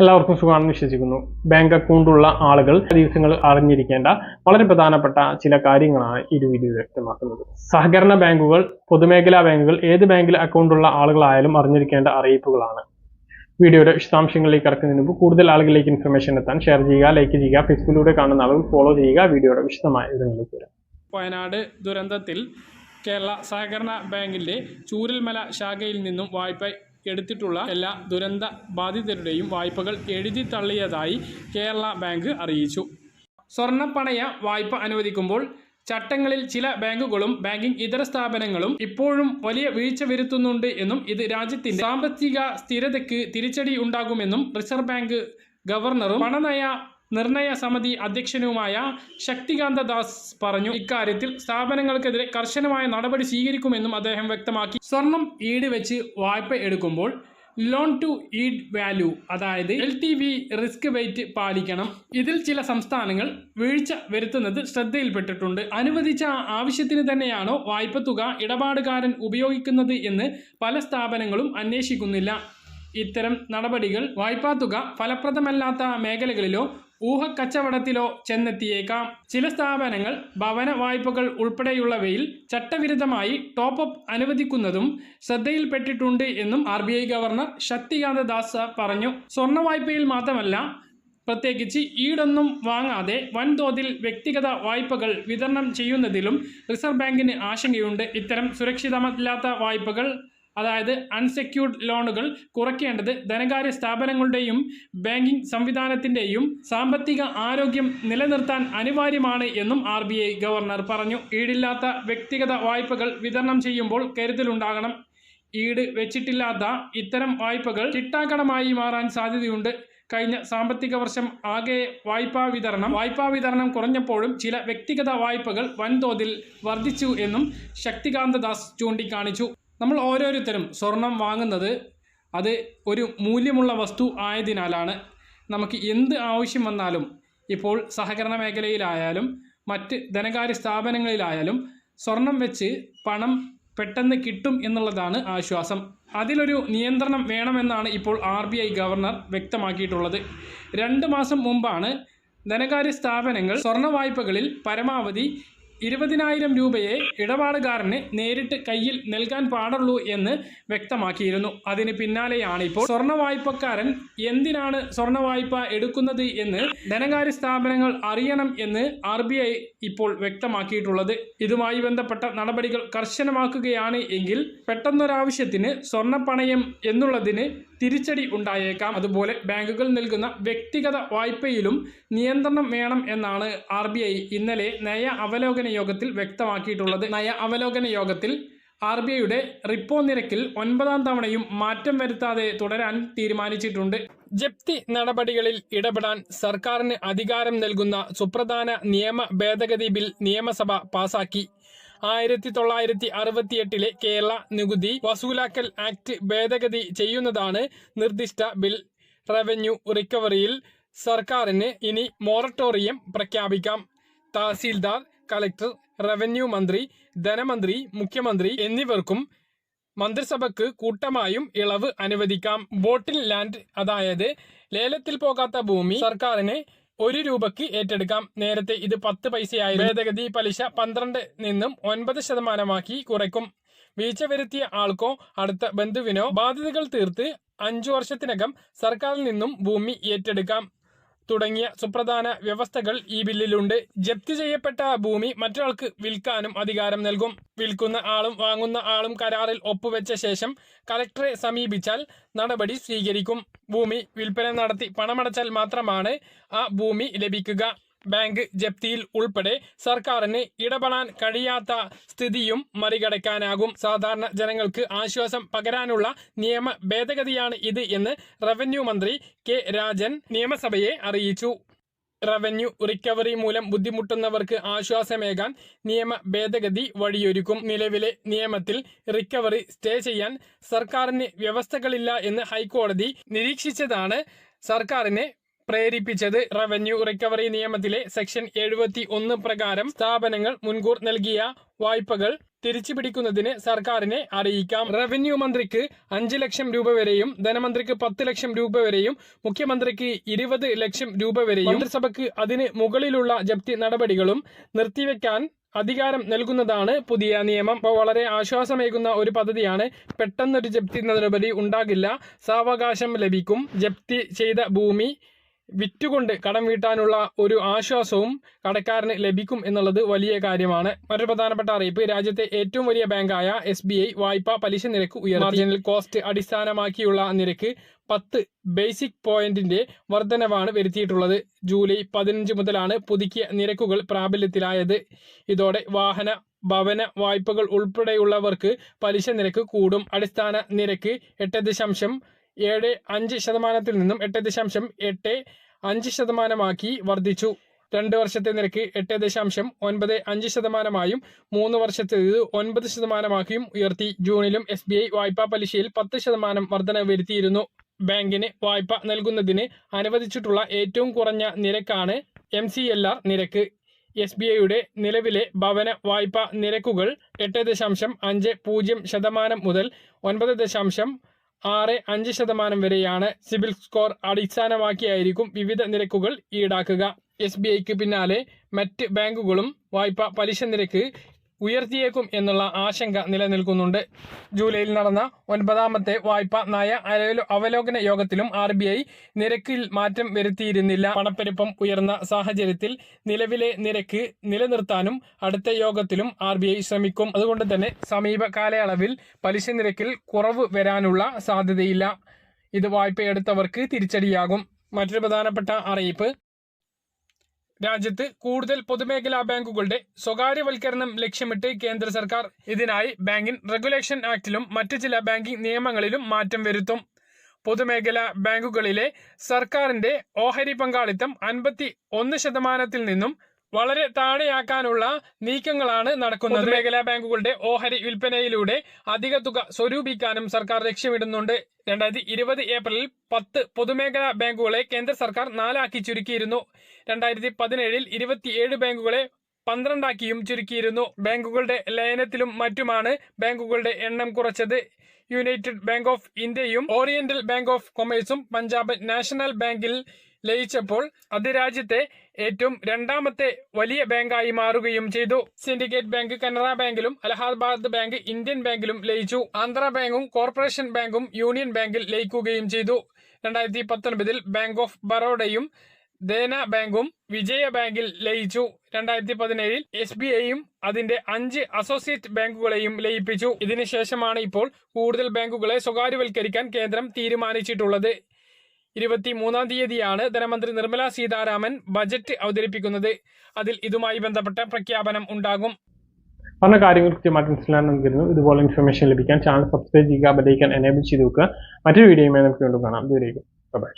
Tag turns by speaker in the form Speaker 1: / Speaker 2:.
Speaker 1: എല്ലാവർക്കും സുഖമാണെന്ന് വിശ്വസിക്കുന്നു. ബാങ്ക് അക്കൗണ്ട് ഉള്ള ആളുകൾ ദിവസങ്ങൾ അറിഞ്ഞിരിക്കേണ്ട വളരെ പ്രധാനപ്പെട്ട ചില കാര്യങ്ങളാണ് ഈ വീഡിയോ വ്യക്തമാക്കുന്നത്. സഹകരണ ബാങ്കുകൾ പൊതുമേഖലാ ബാങ്കുകൾ ഏത് ബാങ്കിൽ അക്കൗണ്ട് ഉള്ള ആളുകളായാലും അറിഞ്ഞിരിക്കേണ്ട അറിയിപ്പുകളാണ്. വീഡിയോയുടെ വിശദാംശങ്ങളിലേക്ക് കടക്കുന്നതിന് മുമ്പ് കൂടുതൽ ആളുകളിലേക്ക് ഇൻഫർമേഷൻ എത്താൻ ഷെയർ ചെയ്യുക ലൈക്ക് ചെയ്യുക ഫേസ്ബുക്കിലൂടെ കാണുന്ന ആളുകൾ ഫോളോ ചെയ്യുക വീഡിയോയുടെ വിശദമായ വിവരങ്ങളിലേക്ക് വരാം.
Speaker 2: വയനാട് ദുരന്തത്തിൽ കേരള സഹകരണ ബാങ്കിന്റെ ചൂരൽമല ശാഖയിൽ നിന്നും വായ്പ എടുത്തിട്ടുള്ള എല്ലാ ദുരന്ത ബാധിതരുടെയും വായ്പകൾ എഴുതി തള്ളിയതായി കേരള ബാങ്ക് അറിയിച്ചു. സ്വർണപ്പണയ വായ്പ അനുവദിക്കുമ്പോൾ ചട്ടങ്ങളിൽ ചില ബാങ്കുകളും ബാങ്കിംഗ് ഇതര സ്ഥാപനങ്ങളും ഇപ്പോഴും വലിയ വീഴ്ച വരുത്തുന്നുണ്ട് എന്നും ഇത് രാജ്യത്തിന്റെ സാമ്പത്തിക സ്ഥിരതയ്ക്ക് തിരിച്ചടി ഉണ്ടാകുമെന്നും റിസർവ് ബാങ്ക് ഗവർണറും പണനയ നിർണയ സമിതി അധ്യക്ഷനുമായ ശക്തികാന്ത ദാസ് പറഞ്ഞു. ഇക്കാര്യത്തിൽ സ്ഥാപനങ്ങൾക്കെതിരെ കർശനമായ നടപടി സ്വീകരിക്കുമെന്നും അദ്ദേഹം വ്യക്തമാക്കി. സ്വർണം ഈട് വെച്ച് വായ്പ എടുക്കുമ്പോൾ ലോൺ ടു ഈഡ് വാല്യൂ അതായത് L T V risk weight പാലിക്കണം. ഇതിൽ ചില സംസ്ഥാനങ്ങൾ വീഴ്ച വരുത്തുന്നത് ശ്രദ്ധയിൽപ്പെട്ടിട്ടുണ്ട്. അനുവദിച്ച ആവശ്യത്തിന് തന്നെയാണോ വായ്പ തുക ഇടപാടുകാരൻ ഉപയോഗിക്കുന്നത് എന്ന് പല സ്ഥാപനങ്ങളും അന്വേഷിക്കുന്നില്ല. ഇത്തരം നടപടികൾ വായ്പാ തുക ഫലപ്രദമല്ലാത്ത മേഖലകളിലോ ഊഹക്കച്ചവടത്തിലോ ചെന്നെത്തിയേക്കാം. ചില സ്ഥാപനങ്ങൾ ഭവന വായ്പകൾ ഉൾപ്പെടെയുള്ളവയിൽ ചട്ടവിരുദ്ധമായി ടോപ്പ് അപ്പ് അനുവദിക്കുന്നതും ശ്രദ്ധയിൽപ്പെട്ടിട്ടുണ്ട് എന്നും R B I governor Shaktikanta Das പറഞ്ഞു. സ്വർണ വായ്പയിൽ മാത്രമല്ല പ്രത്യേകിച്ച് ഈടൊന്നും വാങ്ങാതെ വൻതോതിൽ വ്യക്തിഗത വായ്പകൾ വിതരണം ചെയ്യുന്നതിലും റിസർവ് ബാങ്കിന് ആശങ്കയുണ്ട്. ഇത്തരം സുരക്ഷിതമല്ലാത്ത വായ്പകൾ അതായത് അൺസെക്യൂർഡ് ലോണുകൾ കുറയ്ക്കേണ്ടത് ധനകാര്യ സ്ഥാപനങ്ങളുടെയും ബാങ്കിംഗ് സംവിധാനത്തിന്റെയും സാമ്പത്തിക ആരോഗ്യം നിലനിർത്താൻ അനിവാര്യമാണ് എന്നും ആർ ഗവർണർ പറഞ്ഞു. ഈടില്ലാത്ത വ്യക്തിഗത വായ്പകൾ വിതരണം ചെയ്യുമ്പോൾ കരുതലുണ്ടാകണം. ഈട് വെച്ചിട്ടില്ലാത്ത ഇത്തരം വായ്പകൾ ചിട്ടാക്കണമായി മാറാൻ സാധ്യതയുണ്ട്. കഴിഞ്ഞ സാമ്പത്തിക വർഷം ആകെ വായ്പാ വിതരണം വായ്പാ വിതരണം കുറഞ്ഞപ്പോഴും ചില വ്യക്തിഗത വായ്പകൾ വൻതോതിൽ വർദ്ധിച്ചു എന്നും ശക്തികാന്ത ദാസ് ചൂണ്ടിക്കാണിച്ചു. നമ്മൾ ഓരോരുത്തരും സ്വർണം വാങ്ങുന്നത് അത് ഒരു മൂല്യമുള്ള വസ്തു ആയതിനാലാണ് നമുക്ക് എന്ത് ആവശ്യം വന്നാലും ഇപ്പോൾ സഹകരണ മേഖലയിലായാലും മറ്റ് ധനകാര്യ സ്ഥാപനങ്ങളിലായാലും സ്വർണം വെച്ച് പണം പെട്ടെന്ന് കിട്ടും എന്നുള്ളതാണ് ആശ്വാസം. അതിലൊരു നിയന്ത്രണം വേണമെന്നാണ് ഇപ്പോൾ ആർ ബി ഐ ഗവർണർ വ്യക്തമാക്കിയിട്ടുള്ളത്. രണ്ട് മാസം മുമ്പാണ് ധനകാര്യ സ്ഥാപനങ്ങൾ സ്വർണ വായ്പകളിൽ പരമാവധി ഇരുപതിനായിരം രൂപയെ ഇടപാടുകാരന് നേരിട്ട് കയ്യിൽ നൽകാൻ പാടുള്ളൂ എന്ന് വ്യക്തമാക്കിയിരുന്നു. അതിന് പിന്നാലെയാണ് ഇപ്പോൾ സ്വർണ വായ്പക്കാരൻ എന്തിനാണ് സ്വർണ വായ്പ എടുക്കുന്നത് എന്ന് ധനകാര്യ സ്ഥാപനങ്ങൾ അറിയണം എന്ന് ആർ ഇപ്പോൾ വ്യക്തമാക്കിയിട്ടുള്ളത്. ഇതുമായി ബന്ധപ്പെട്ട നടപടികൾ കർശനമാക്കുകയാണ് എങ്കിൽ പെട്ടെന്നൊരാവശ്യത്തിന് സ്വർണപ്പണയം എന്നുള്ളതിന് തിരിച്ചടി ഉണ്ടായേക്കാം. അതുപോലെ ബാങ്കുകൾ നൽകുന്ന വ്യക്തിഗത വായ്പയിലും നിയന്ത്രണം വേണം എന്നാണ് ആർ ഇന്നലെ നയ അവലോകന യോഗത്തിൽ വ്യക്തമാക്കിയിട്ടുള്ളത്. നയ അവലോകന യോഗത്തിൽ ആർ ബി ഐയുടെ റിപ്പോ നിരക്കിൽ ഒൻപതാം തവണയും മാറ്റം വരുത്താതെ തുടരാൻ തീരുമാനിച്ചിട്ടുണ്ട്. ജപ്തി നടപടികളിൽ ഇടപെടാൻ സർക്കാരിന് അധികാരം നൽകുന്ന സുപ്രധാന നിയമ ഭേദഗതി ബിൽ നിയമസഭ പാസാക്കി. ആയിരത്തി തൊള്ളായിരത്തി അറുപത്തിയെട്ടിലെ കേരള നികുതി വസൂലാക്കൽ ആക്ട് ഭേദഗതി ചെയ്യുന്നതാണ് നിർദ്ദിഷ്ട ബിൽ റവന്യൂ റിക്കവറിയിൽ സർക്കാരിന് ഇനി മൊറട്ടോറിയം പ്രഖ്യാപിക്കാം. തഹസീൽദാർ കളക്ടർ റവന്യൂ മന്ത്രി ധനമന്ത്രി മുഖ്യമന്ത്രി എന്നിവർക്കും മന്ത്രിസഭയ്ക്ക് കൂട്ടമായും ഇളവ് അനുവദിക്കാം. ബോട്ടിൽ ലാൻഡ് അതായത് ലേലത്തിൽ പോകാത്ത ഭൂമി സർക്കാരിന് ഒരു രൂപയ്ക്ക് ഏറ്റെടുക്കാം. നേരത്തെ ഇത് പത്ത് പൈസയായി ഭേദഗതി പലിശ പന്ത്രണ്ട് നിന്നും ഒൻപത് ശതമാനമാക്കി കുറയ്ക്കും. വീഴ്ച വരുത്തിയ ആൾക്കോ അടുത്ത ബന്ധുവിനോ ബാധ്യതകൾ തീർത്ത് അഞ്ചു വർഷത്തിനകം സർക്കാരിൽ നിന്നും ഭൂമി ഏറ്റെടുക്കാം. തുടങ്ങിയ സുപ്രധാന വ്യവസ്ഥകൾ ഈ ബില്ലിലുണ്ട്. ജപ്തി ചെയ്യപ്പെട്ട ഭൂമി മറ്റൊരാൾക്ക് വിൽക്കാനും അധികാരം നൽകും. വിൽക്കുന്ന ആളും വാങ്ങുന്ന ആളും കരാറിൽ ഒപ്പുവെച്ച ശേഷം കലക്ടറെ സമീപിച്ചാൽ നടപടി സ്വീകരിക്കും. ഭൂമി വിൽപ്പന നടത്തി പണമടച്ചാൽ മാത്രമാണ് ആ ഭൂമി ലഭിക്കുക. ബാങ്ക് ജപ്തിയിൽ ഉൾപ്പെടെ സർക്കാരിന് ഇടപെടാൻ കഴിയാത്ത സ്ഥിതിയും മറികടക്കാനാകും. സാധാരണ ജനങ്ങൾക്ക് ആശ്വാസം പകരാനുള്ള നിയമ ഭേദഗതിയാണ് ഇത് എന്ന് റവന്യൂ മന്ത്രി കെ രാജൻ നിയമസഭയെ അറിയിച്ചു. റവന്യൂ റിക്കവറി മൂലം ബുദ്ധിമുട്ടുന്നവർക്ക് ആശ്വാസമേകാൻ നിയമ ഭേദഗതി വഴിയൊരുക്കും. നിലവിലെ നിയമത്തിൽ റിക്കവറി സ്റ്റേ ചെയ്യാൻ സർക്കാരിന് വ്യവസ്ഥകളില്ല എന്ന് ഹൈക്കോടതി നിരീക്ഷിച്ചതാണ്. സർക്കാരിനെ പ്രേരിപ്പിച്ചത് റവന്യൂ റിക്കവറി നിയമത്തിലെ സെക്ഷൻ എഴുപത്തി ഒന്ന് പ്രകാരം സ്ഥാപനങ്ങൾ മുൻകൂർ നൽകിയ വായ്പകൾ തിരിച്ചു പിടിക്കുന്നതിന് സർക്കാരിനെ അറിയിക്കാം. റവന്യൂ മന്ത്രിക്ക് അഞ്ച് ലക്ഷം രൂപ വരെയും ധനമന്ത്രിക്ക് പത്ത് ലക്ഷം രൂപ വരെയും മുഖ്യമന്ത്രിക്ക് ഇരുപത് ലക്ഷം രൂപ വരെയും മന്ത്രിസഭയ്ക്ക് അതിന് മുകളിലുള്ള ജപ്തി നടപടികളും നിർത്തിവെക്കാൻ അധികാരം നൽകുന്നതാണ് പുതിയ നിയമം. അപ്പോൾ വളരെ ആശ്വാസമേകുന്ന ഒരു പദ്ധതിയാണ്. പെട്ടെന്നൊരു ജപ്തി നടപടി ഉണ്ടാകില്ല. സാവകാശം ലഭിക്കും. ജപ്തി ചെയ്ത ഭൂമി വിറ്റുകൊണ്ട് കടം വീട്ടാനുള്ള ഒരു ആശ്വാസവും കടക്കാരന് ലഭിക്കും എന്നുള്ളത് വലിയ കാര്യമാണ്. മറ്റൊരു പ്രധാനപ്പെട്ട അറിയിപ്പ് രാജ്യത്തെ ഏറ്റവും വലിയ ബാങ്കായ എസ് ബി ഐ വായ്പാ പലിശ നിരക്ക് ഉയർത്തി. മാർജിനൽ കോസ്റ്റ് അടിസ്ഥാനമാക്കിയുള്ള നിരക്ക് പത്ത് ബേസിക് പോയിന്റിന്റെ വർധനവാണ് വരുത്തിയിട്ടുള്ളത്. ജൂലൈ പതിനഞ്ച് മുതലാണ് പുതുക്കിയ നിരക്കുകൾ പ്രാബല്യത്തിലായത്. ഇതോടെ വാഹന ഭവന വായ്പകൾ ഉൾപ്പെടെയുള്ളവർക്ക് പലിശ നിരക്ക് കൂടും. അടിസ്ഥാന നിരക്ക് എട്ട് ദശാംശം ഏഴ് അഞ്ച് ശതമാനത്തിൽ നിന്നും എട്ട് ദശാംശം എട്ട് അഞ്ച് ശതമാനമാക്കി വർദ്ധിച്ചു. രണ്ട് വർഷത്തെ നിരക്ക് എട്ട് ദശാംശം ഒൻപത് അഞ്ച് ശതമാനമായും മൂന്ന് വർഷത്തേത് ഒൻപത് ശതമാനമാക്കിയും ഉയർത്തി. ജൂണിലും എസ് ബി ഐ വായ്പാ പലിശയിൽ പത്ത് ശതമാനം വർധന വരുത്തിയിരുന്നു. ബാങ്കിന് വായ്പ നൽകുന്നതിന് അനുവദിച്ചിട്ടുള്ള ഏറ്റവും കുറഞ്ഞ നിരക്കാണ് എം സി എൽ ആർ നിരക്ക്. എസ് ബി ഐയുടെ നിലവിലെ ഭവന വായ്പാ നിരക്കുകൾ എട്ട് ദശാംശം അഞ്ച് പൂജ്യം ശതമാനം മുതൽ ഒൻപത് ദശാംശം ആറ് അഞ്ച് ശതമാനം വരെയാണ് സിബിൽ സ്കോർ അടിസ്ഥാനമാക്കിയായിരിക്കും വിവിധ നിരക്കുകൾ ഈടാക്കുക. എസ് ബി ഐക്ക് പിന്നാലെ മറ്റ് ബാങ്കുകളും വായ്പ പലിശ നിരക്ക് ഉയർത്തിയേക്കും എന്നുള്ള ആശങ്ക നിലനിൽക്കുന്നുണ്ട്. ജൂലൈയിൽ നടന്ന ഒൻപതാമത്തെ വായ്പ നയ അവലോകന യോഗത്തിലും ആർ നിരക്കിൽ മാറ്റം വരുത്തിയിരുന്നില്ല. പണപ്പെരുപ്പം ഉയർന്ന സാഹചര്യത്തിൽ നിലവിലെ നിരക്ക് നിലനിർത്താനും അടുത്ത യോഗത്തിലും ആർ ശ്രമിക്കും. അതുകൊണ്ട് തന്നെ സമീപ കാലയളവിൽ പലിശ നിരക്കിൽ കുറവ് വരാനുള്ള സാധ്യതയില്ല. ഇത് വായ്പയെടുത്തവർക്ക് തിരിച്ചടിയാകും. മറ്റൊരു പ്രധാനപ്പെട്ട അറിയിപ്പ് രാജ്യത്ത് കൂടുതൽ പൊതുമേഖലാ ബാങ്കുകളുടെ സ്വകാര്യവൽക്കരണം ലക്ഷ്യമിട്ട് കേന്ദ്ര സർക്കാർ ഇതിനായി ബാങ്കിംഗ് റെഗുലേഷൻ ആക്ടിലും മറ്റ് ചില ബാങ്കിംഗ് നിയമങ്ങളിലും മാറ്റം വരുത്തും. പൊതുമേഖലാ ബാങ്കുകളിലെ സർക്കാരിന്റെ ഓഹരി പങ്കാളിത്തം അൻപത്തി ഒന്ന് ശതമാനത്തിൽ നിന്നും വളരെ താഴെയാക്കാനുള്ള നീക്കങ്ങളാണ് നടക്കുന്നത്. മേഖലാ ബാങ്കുകളുടെ ഓഹരി വിൽപ്പനയിലൂടെ അധിക തുക സ്വരൂപിക്കാനും സർക്കാർ ലക്ഷ്യമിടുന്നുണ്ട്. രണ്ടായിരത്തി ഇരുപത് ഏപ്രിലിൽ പത്ത് പൊതുമേഖലാ ബാങ്കുകളെ കേന്ദ്ര സർക്കാർ നാലാക്കി ചുരുക്കിയിരുന്നു. രണ്ടായിരത്തി പതിനേഴിൽ ഇരുപത്തിയേഴ് ബാങ്കുകളെ പന്ത്രണ്ടാക്കിയും ചുരുക്കിയിരുന്നു. ബാങ്കുകളുടെ ലയനത്തിലും മറ്റുമാണ് ബാങ്കുകളുടെ എണ്ണം കുറച്ചത്. യുണൈറ്റഡ് ബാങ്ക് ഓഫ് ഇന്ത്യയും ഓറിയന്റൽ ബാങ്ക് ഓഫ് കൊമേഴ്സും പഞ്ചാബ് നാഷണൽ ബാങ്കിൽ ലയിച്ചപ്പോൾ അത് രാജ്യത്തെ ഏറ്റവും രണ്ടാമത്തെ വലിയ ബാങ്കായി മാറുകയും ചെയ്തു. സിൻഡിക്കേറ്റ് ബാങ്ക് കനറ ബാങ്കിലും അലഹാബാദ് ബാങ്ക് ഇന്ത്യൻ ബാങ്കിലും ലയിച്ചു. ആന്ധ്ര ബാങ്കും കോർപ്പറേഷൻ ബാങ്കും യൂണിയൻ ബാങ്കിൽ ലയിക്കുകയും ചെയ്തു. രണ്ടായിരത്തി പത്തൊൻപതിൽ ബാങ്ക് ഓഫ് ബറോഡയും ദേന ബാങ്കും വിജയ ബാങ്കിൽ ലയിച്ചു. രണ്ടായിരത്തി പതിനേഴിൽ എസ് ബി ഐയും അതിന്റെ അഞ്ച് അസോസിയേറ്റ് ബാങ്കുകളെയും ലയിപ്പിച്ചു. ഇതിനുശേഷമാണ് ഇപ്പോൾ കൂടുതൽ ബാങ്കുകളെ സ്വകാര്യവൽക്കരിക്കാൻ കേന്ദ്രം തീരുമാനിച്ചിട്ടുള്ളത്. ഇരുപത്തി മൂന്നാം തീയതിയാണ് ധനമന്ത്രി നിർമ്മല സീതാരാമൻ ബജറ്റ് അവതരിപ്പിക്കുന്നത്. അതിൽ ഇതുമായി ബന്ധപ്പെട്ട പ്രഖ്യാപനം ഉണ്ടാകും.
Speaker 1: പറഞ്ഞ കാര്യങ്ങൾ കൃത്യമായിട്ട് മനസ്സിലാക്കാൻ നമുക്കിരുന്നു. ഇതുപോലെ ഇൻഫർമേഷൻ ലഭിക്കാൻ ചാനൽ സബ്സ്ക്രൈബ് ചെയ്യുക ബെലൈക്കൻ എനേബിൾ ചെയ്ത് വെക്കുക. മറ്റൊരു വീഡിയോയുമായി നമുക്ക് വീണ്ടും കാണാം. ദൂരേക്കും ബൈ